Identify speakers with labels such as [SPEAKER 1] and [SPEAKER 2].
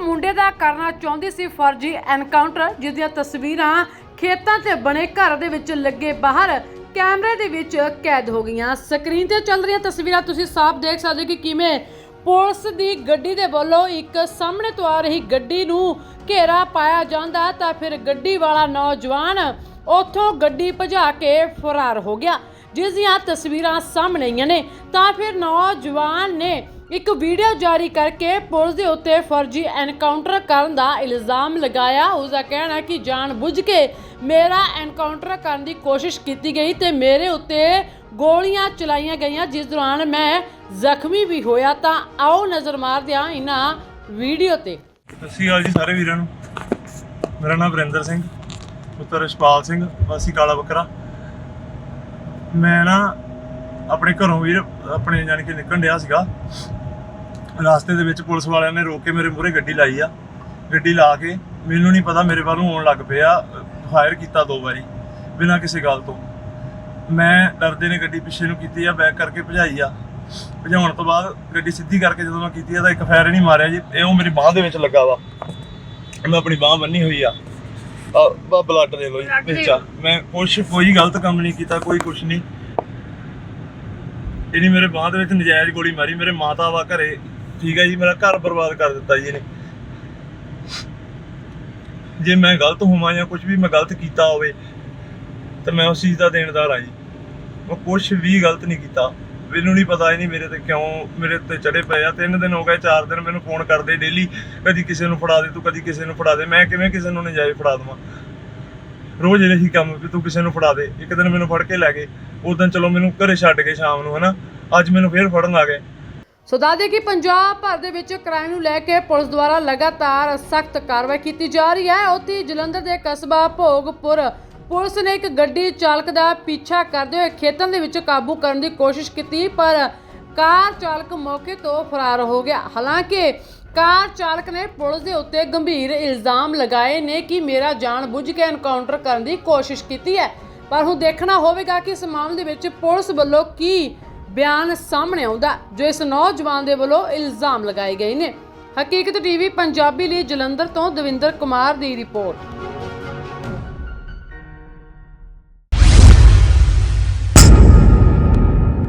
[SPEAKER 1] ਮੁੰਡੇ ਦਾ ਕਰਨਾ ਚਾਹੁੰਦੀ ਸੀ ਫਰਜ਼ੀ ਐਨਕਾਊਂਟਰ ਜਿਸ ਦੀਆਂ ਤਸਵੀਰਾਂ ਖੇਤਾਂ 'ਚ ਬਣੇ ਘਰ ਦੇ ਵਿੱਚ ਲੱਗੇ ਬਾਹਰ ਕੈਮਰੇ ਦੇ ਵਿੱਚ ਕੈਦ ਹੋ ਗਈਆਂ। ਸਕਰੀਨ ਤੇ ਚੱਲ ਰਹੀਆਂ ਤਸਵੀਰਾਂ ਤੁਸੀਂ ਸਾਫ਼ ਦੇਖ ਸਕਦੇ ਹੋ ਕਿ ਕਿਵੇਂ ਪੁਲਿਸ ਦੀ ਗੱਡੀ ਦੇ ਵੱਲੋਂ ਇੱਕ ਸਾਹਮਣੇ ਤੋਂ ਆ ਰਹੀ ਗੱਡੀ ਨੂੰ ਘੇਰਾ ਪਾਇਆ ਜਾਂਦਾ, ਤਾਂ ਫਿਰ ਗੱਡੀ ਵਾਲਾ ਨੌਜਵਾਨ ਉੱਥੋਂ ਗੱਡੀ ਭਜਾ ਕੇ ਫਰਾਰ ਹੋ ਗਿਆ। ਜਿਸ ਦੀਆਂ ਤਸਵੀਰਾਂ ਸਾਹਮਣੇ ਆਈਆਂ ਨੇ, ਤਾਂ ਫਿਰ ਨੌਜਵਾਨ ਨੇ ਇੱਕ ਵੀਡੀਓ ਜਾਰੀ ਕਰਕੇ ਪੁਲਿਸ ਦੇ ਉੱਤੇ ਫਰਜ਼ੀ ਐਨਕਾਊਂਟਰ ਕਰਨ ਦਾ ਇਲਜ਼ਾਮ ਲਗਾਇਆ। ਉਸ ਦਾ ਕਹਿਣਾ ਕਿ ਜਾਣ ਬੁੱਝ ਕੇ ਮੇਰਾ ਐਨਕਾਊਂਟਰ ਕਰਨ ਦੀ ਕੋਸ਼ਿਸ਼ ਕੀਤੀ ਗਈ ਤੇ ਮੇਰੇ ਉੱਤੇ ਗੋਲੀਆਂ ਚਲਾਈਆਂ ਗਈਆਂ, ਜਿਸ ਦੌਰਾਨ ਮੈਂ ਜ਼ਖਮੀ ਵੀ ਹੋਇਆ। ਤਾਂ ਆਓ ਨਜ਼ਰ ਮਾਰਦੇ ਹਾਂ ਇਹਨਾਂ ਵੀਡੀਓ ਤੇ।
[SPEAKER 2] ਸਤਿ ਸ਼੍ਰੀ ਅਕਾਲ ਜੀ ਸਾਰੇ ਵੀਰਾਂ ਨੂੰ। ਮੇਰਾ ਨਾਮ ਵਰਿੰਦਰ ਸਿੰਘ, ਪੁੱਤਰ ਰਿਸ਼ਪਾਲ ਸਿੰਘ, ਵਾਸੀ ਕਾਲਾ ਬੱਕਰਾ। ਮੈਂ ਨਾ ਆਪਣੇ ਘਰੋਂ ਵੀਰ ਆਪਣੇ ਜਾਣੀ ਕਿ ਨਿਕਲਣ ਡਿਆ ਸੀਗਾ। ਰਾਸਤੇ ਦੇ ਵਿੱਚ ਪੁਲਿਸ ਵਾਲਿਆਂ ਨੇ ਰੋਕ ਕੇ ਮੇਰੇ ਮੂਹਰੇ ਗੱਡੀ ਲਾਈ ਆ। ਗੱਡੀ ਲਾ ਕੇ ਮੈਨੂੰ ਨਹੀਂ ਪਤਾ ਮੇਰੇ ਵੱਲ ਨੂੰ ਆਉਣ ਲੱਗ ਪਿਆ, ਫਾਇਰ ਕੀਤਾ ਦੋ ਵਾਰੀ, ਬਿਨਾਂ ਕਿਸੇ ਗੱਲ ਤੋਂ। ਮੈਂ ਡਰਦੇ ਨੇ ਗੱਡੀ ਪਿੱਛੇ ਨੂੰ ਕੀਤੀ ਆ, ਬੈਕ ਕਰਕੇ ਭਜਾਈ ਆ। ਭਜਾਉਣ ਤੋਂ ਬਾਅਦ ਗੱਡੀ ਸਿੱਧੀ ਕਰਕੇ ਜਦੋਂ ਮੈਂ ਕੀਤੀ ਆ ਤਾਂ ਇੱਕ ਫਾਇਰ ਨਹੀਂ ਮਾਰਿਆ ਜੀ, ਇਹ ਉਹ ਮੇਰੀ ਬਾਹ ਦੇ ਵਿੱਚ ਲੱਗਾ ਵਾ। ਮੈਂ ਆਪਣੀ ਬਾਹ ਬੰਨੀ ਹੋਈ ਆ। ਆ ਬਲੱਡ ਦੇ ਲੋ ਜੀ ਵਿੱਚ ਆ। ਮੈਂ ਕੁਛ ਕੋਈ ਗਲਤ ਕੰਮ ਨਹੀਂ ਕੀਤਾ ਕੋਈ ਕੁਛ ਨਹੀਂ। ਇਹਨੇ ਮੇਰੇ ਬਾਹ ਦੇ ਵਿੱਚ ਨਜਾਇਜ਼ ਗੋਲੀ ਮਾਰੀ ਮੇਰੇ ਮਾਤਾ ਵਾ ਘਰੇ। ਠੀਕ ਹੈ ਜੀ ਮੇਰਾ ਘਰ ਬਰਬਾਦ ਕਰ ਦਿੱਤਾ ਜੀ ਇਹਨੇ। ਜੇ ਮੈਂ ਗਲਤ ਹੋਵਾਂ ਜਾਂ ਕੁਝ ਵੀ ਮੈਂ ਗਲਤ ਕੀਤਾ ਹੋਵੇ ਤਾਂ ਮੈਂ ਉਸ ਚੀਜ਼ ਦਾ ਦੇਣਦਾਰ ਆ ਜੀ। ਮੈਂ ਕੁਝ ਵੀ ਗਲਤ ਨਹੀਂ ਕੀਤਾ। ਮੈਨੂੰ ਨਹੀਂ ਪਤਾ, ਇਹ ਨਹੀਂ ਮੇਰੇ ਤੇ ਕਿਉਂ ਮੇਰੇ ਤੇ ਚੜੇ ਪਏ ਆ। ਤਿੰਨ ਦਿਨ ਹੋ ਗਏ, ਚਾਰ ਦਿਨ ਮੈਨੂੰ ਫੋਨ ਕਰਦੇ ਡੇਲੀ ਕਦੀ ਕਿਸੇ ਨੂੰ ਫੜਾ ਦੇ, ਤੂੰ ਕਦੀ ਕਿਸੇ ਨੂੰ ਫੜਾ ਦੇ। ਮੈਂ ਕਿਵੇਂ ਕਿਸੇ ਨੂੰ ਨਜਾਇਜ਼ ਫੜਾ ਦਵਾਂ? ਰੋਜ਼ ਇਹੀ ਕੰਮ ਵੀ ਤੂੰ ਕਿਸੇ ਨੂੰ ਫੜਾ ਦੇ। ਇੱਕ ਦਿਨ ਮੈਨੂੰ ਫੜ ਕੇ ਲੈ ਗਏ। ਉਸ ਦਿਨ ਚਲੋ ਮੈਨੂੰ ਘਰੇ ਛੱਡ ਕੇ ਸ਼ਾਮ ਨੂੰ, ਹਨਾ? ਅੱਜ ਮੈਨੂੰ ਫੇਰ ਫੜਨ ਆ ਗਏ।
[SPEAKER 1] ਸੋ ਦੱਸਦੇ ਕਿ ਪੰਜਾਬ ਭਰ ਦੇ ਵਿੱਚ ਕ੍ਰਾਈਮ ਨੂੰ ਲੈ ਕੇ ਪੁਲਿਸ ਦੁਆਰਾ ਲਗਾਤਾਰ ਸਖਤ ਕਾਰਵਾਈ ਕੀਤੀ ਜਾ ਰਹੀ ਹੈ। ਉੱਥੇ ਜਲੰਧਰ ਦੇ ਕਸਬਾ ਭੋਗਪੁਰ ਪੁਲਿਸ ਨੇ ਇੱਕ ਗੱਡੀ ਚਾਲਕ ਦਾ ਪਿੱਛਾ ਕਰਦੇ ਹੋਏ ਖੇਤਾਂ ਦੇ ਵਿੱਚ ਕਾਬੂ ਕਰਨ ਦੀ ਕੋਸ਼ਿਸ਼ ਕੀਤੀ, ਪਰ ਕਾਰ ਚਾਲਕ ਮੌਕੇ ਤੋਂ ਫਰਾਰ ਹੋ ਗਿਆ। ਹਾਲਾਂਕਿ ਕਾਰ ਚਾਲਕ ਨੇ ਪੁਲਿਸ ਦੇ ਉੱਤੇ ਗੰਭੀਰ ਇਲਜ਼ਾਮ ਲਗਾਏ ਨੇ ਕਿ ਮੇਰਾ ਜਾਣ ਬੁੱਝ ਕੇ ਐਨਕਾਊਂਟਰ ਕਰਨ ਦੀ ਕੋਸ਼ਿਸ਼ ਕੀਤੀ ਹੈ। ਪਰ ਹੁਣ ਦੇਖਣਾ ਹੋਵੇਗਾ ਕਿ ਇਸ ਮਾਮਲੇ ਦੇ ਵਿੱਚ ਪੁਲਿਸ ਵੱਲੋਂ ਕੀ ਬਿਆਨ ਸਾਹਮਣੇ ਆਉਂਦਾ, ਜੋ ਇਸ ਨੌਜਵਾਨ ਦੇ ਵੱਲੋਂ ਇਲਜ਼ਾਮ ਲਗਾਏ ਗਏ ਨੇ। ਹਕੀਕਤ ਟੀਵੀ, ਪੰਜਾਬੀ ਲਈ ਜਲੰਧਰ ਤੋਂ ਦਵਿੰਦਰ ਕੁਮਾਰ ਦੀ ਰਿਪੋਰਟ।